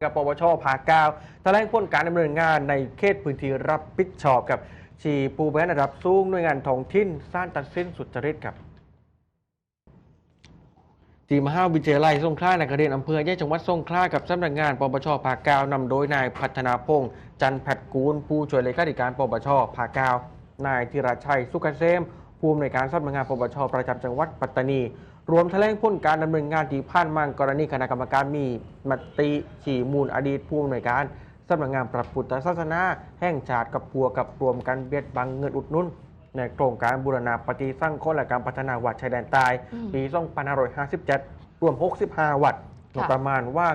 กับปปชภาคเก้าแถลงผลการดำเนินงานในเขตพื้นที่รับผิดชอบกับชีปูแบนระดับสูงหน่วยงานท้องถิ่นสร้างตัดสินสุจริตครับจีมห้าวิทยาลัยสงขลานครินทร์อำเภอแยกจังหวัดสงขลากับสำนักงานปปชภาคเก้านำโดยนายพัฒนาพงษ์จันแพทย์กูล ผู้ช่วยเลขาธิการปปชภาคเก้านายธีรชัยสุขเกษมผู้อำนวยการสำนักงานปปชประจำจังหวัดปัตตานี รวมแถลงผลการดำเนินงานที่ผ่านมากรณีคณะกรรมการมีมติฉี่มูลอดีตผู้อำนวยการสำนักงานพระพุทธศาสนาแห่งชาติกับพัวกับรวมกันเบียดบังเงินอุดหนุนในโครงการบูรณาปฏิสังขรณ์และการพัฒนาวัดชายแดนใต้อืมปี2557 รวม 65 วัดประมาณว่า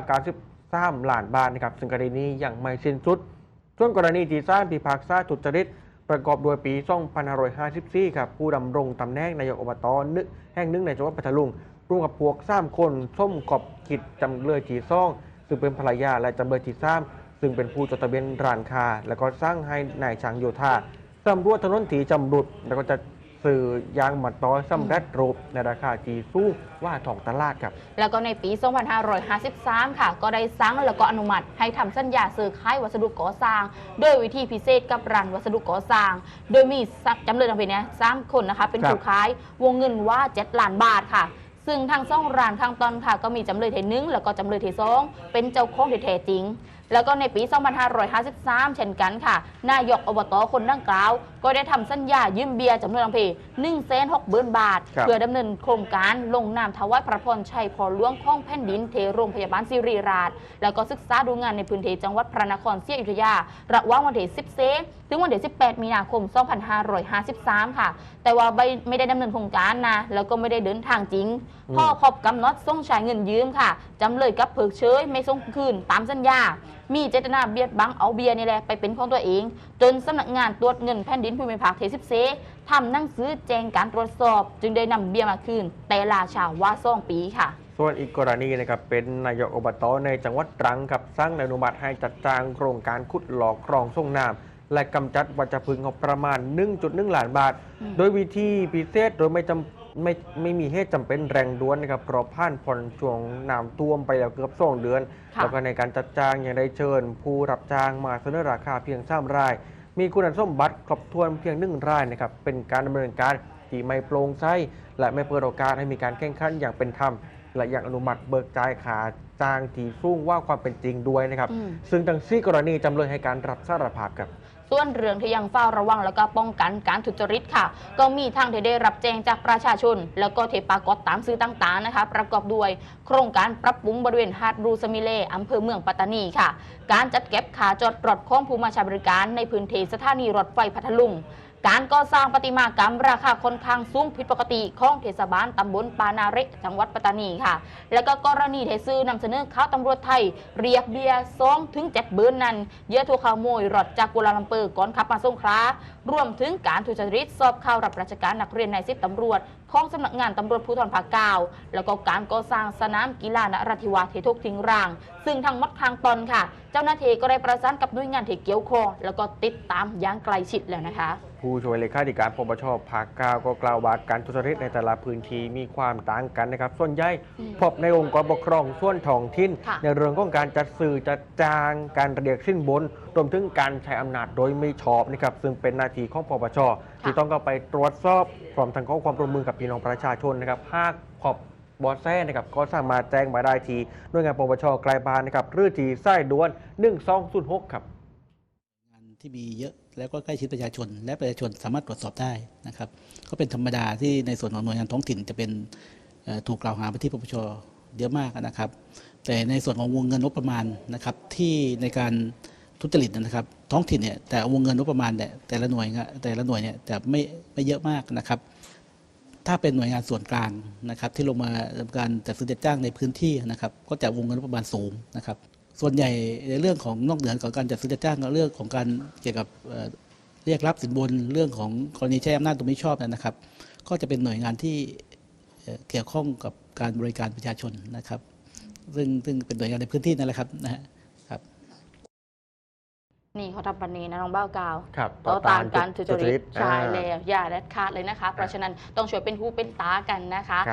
93ล้านบาทนะครับซึ่งกรณีนี้ยังไม่สิ้นสุด ส่วนกรณีที่สร้างพิพากษาทุดจริต ประกอบโดยปี2554ครับผู้ดำรงตำแหน่งนายกอบตนึกแห่งหนึ่งในจังหวัดพัทลุงร่วมกับพวก3คนส้มกอบกิจจำเลยจีซ่อง ซึ่งเป็นภรรยาและจำเลยจีซ้ำซึ่งเป็นผู้จดทะเบียนร้านค้า และก็สร้างให้นายช่างโยธาตำรวจถนนถีจำรุด แล้วก็จะ สื่อยางมัดต้อยสำเร็จรูปในราคาจีสู้ว่าทองตลาดครับ แล้วก็ในปี 2553 ค่ะ ก็ได้สั่งแล้วก็อนุมัติให้ทำสัญญาซื้อขายวัสดุก่อสร้าง โดยวิธีพิเศษกับร้านวัสดุก่อสร้าง โดยมีจำเลยทั้งปีเนี้ยสามคนนะคะ เป็นครับผู้ขายวงเงินว่า 7 ล้านบาทค่ะซึ่งทางซ่องร้านทางตอนค่ะ ก็มีจำเลยที่หนึ่งแล้วก็จำเลยที่สองเป็นเจ้าของที่แท้จริง แล้วก็ในปี 2553 เช่นกันค่ะ นายกอบตคนดังกล่าว ก็ได้ทำสัญญายืมเบียร์จำนวนทั้งเพ1 6 0 0 0 0บาทครับเพื่อดำเนินโครงการลงนามถวายพระพรชัยพอหลวงของแผ่นดินเทโรงพยาบาลสิริราช แล้วก็ศึกษาดูงานในพื้นที่จังหวัดพระนครศรีอยุธยา ระหว่างวันที่ 10 เซถึงวันที่ 18 มีนาคม 2553 ค่ะ แต่ว่าไม่ไม่ได้ดำเนินโครงการนะ แล้วก็ไม่ได้เดินทางจริงอืมพ่อครอบกำหนดส่งชายเงินยืมค่ะจำเลยกับเพิกเฉยไม่ส่งคืนตามสัญญามีเจตนาเบียดบังเอาเบียร์นี่แหละไปเป็นของตัวเอง จนสำนักงานตรวจเงินแผ่นดินภูมิภาคเทสิบเซทำหนังสือแจ้งการตรวจสอบ จึงได้นำเบียร์มาคืน แต่ลาชาว่าซ่องปีค่ะส่วนอีกกรณีนะครับเป็นนายกอบตในจังหวัดตรังกับสร้างอนุมัติให้จัดจ้างโครงการขุดหลอกคลองส่งน้ำและกำจัดวัชพืชงบประมาณ 1.1ล้านบาทอืมโดยวิธีพิเศษโดยไม่จำ ไม่ไม่มีเหตุจำเป็นแรงด่วนนะครับเพราะผ่านผ่อนช่วงน้ำท่วมไปแล้วเกือบสองเดือน ค่ะ แล้วก็ในการจัดจ้างยังได้เชิญ ผู้รับจ้างมาเสนอราคาเพียงสามราย มีคุณสมบัติครบถ้วนเพียงหนึ่งรายนะครับเป็นการดำเนินการที่ไม่โปร่งใสและไม่เปิดโอกาสให้มีการแข่งขันอย่างเป็นธรรม และยังอนุมัติเบิกจ่ายขาจ้างที่สูงว่าความเป็นจริงด้วยนะครับ อืม ซึ่งทั้งสี่กรณีจำเลยให้การรับสารภาพครับส่วนเรื่องที่ยังเฝ้าระวังแล้วก็ป้องกันการทุจริตค่ะ ก็มีทางที่ได้รับแจ้งจากประชาชน แล้วก็เทปรากฏตามสื่อต่างๆนะคะ ประกอบด้วย โครงการปรับปรุงบริเวณหาดรูสมิเลอำเภอเมืองปัตตานีค่ะ การจัดเก็บขาจอดรถของผู้มาใช้บริการในพื้นที่สถานีรถไฟพัทลุงการก่อสร้างประติมากรรมราคาค่อนข้างสูงผิดปกติของเทศบาลตำบลปานาเรจังหวัดปัตตานีค่ะ แล้วก็กรณีเทซื้อนำเสนอข่าวตำรวจไทย เรียกเบียร์ซองถึงเจ็ดเบือนนั้น เยอะถูกขโมยรถจากกัวลาลัมเปอร์ก่อนขับมาสงครารวมถึงการทุจริตสอบเข้ารับราชการนักเรียนในสิบตำรวจของสำนักงานตำรวจภูธรภาคเก้าแล้วก็การก่อสร้างสนามกีฬานราธิวาเททุกทิ้งร่าง ซึ่งทั้งหมดทางตอนค่ะ เจ้าหน้าที่ก็ได้ประสานกับหน่วยงานที่เกี่ยวข้องแล้วก็ติดตามอย่างใกล้ชิดแล้วนะคะ ผู้ช่วยเลขาธิการปปชภาคเก้าก็กล่าวว่าการทุจริตในแต่ละพื้นที่มีความต่างกันนะครับ ส่วนใหญ่อืมพบในองค์กรปกครองส่วนท้องถิ่น ค่ะ ในเรื่องของการจัดสื่อจัดจางการเรียกสิ้นบนรวมถึงการใช้อำนาจโดยไม่ชอบนะครับซึ่งเป็นหน้าที่ของปปชที่ต้องเข้าไปตรวจสอบพร้อมทั้งขอความร่วมมือกับพี่น้องประชาชนนะครับหากพบ บอสแซ่นะครับก็สามารถแจ้งมาได้ที่หน่วยงานปปชไกลบ้านนะครับหรือทีไส้ด่วน1206ครับงานที่มีเยอะแล้วก็ใกล้ชิดประชาชน และประชาชนสามารถตรวจสอบได้นะครับก็เป็นธรรมดาที่ในส่วนของหน่วยงานท้องถิ่นจะเป็นถูกกล่าวหาไปที่ปปชเยอะมากนะครับ แต่ในส่วนของวงเงินงบประมาณนะครับที่ในการทุจริตนะครับ ท้องถิ่นเนี่ยแต่วงเงินงบประมาณเนี่ยแต่ละหน่วยแต่ละหน่วยเนี่ยจะไม่ไม่เยอะมากนะครับ ถ้าเป็นหน่วยงานส่วนกลางนะครับ ที่ลงมาทำการจัดซื้อจัดจ้างในพื้นที่นะครับ ก็จะวงเงินประมาณสูงนะครับ ส่วนใหญ่ในเรื่องของนอกเหนือของการจัดซื้อจัดจ้างเรื่องของการเกี่ยวกับเรียกรับสินบนเรื่องของกรณีใช้อำนาจโดยมิชอบนะครับ ก็จะเป็นหน่วยงานที่เกี่ยวข้องกับการบริการประชาชนนะครับ ซึ่งซึ่งเป็นหน่วยงานในพื้นที่นั่นแหละครับนะฮะ นี่เขาทำปันนี้นะน้องเบ้ากาวครับต่อต้านการทุจริตใช่อ่าแล้วอย่าเด็ดขาดเลยนะคะ เพราะฉะนั้นต้องช่วยเป็นหูเป็นตากันนะคะครับ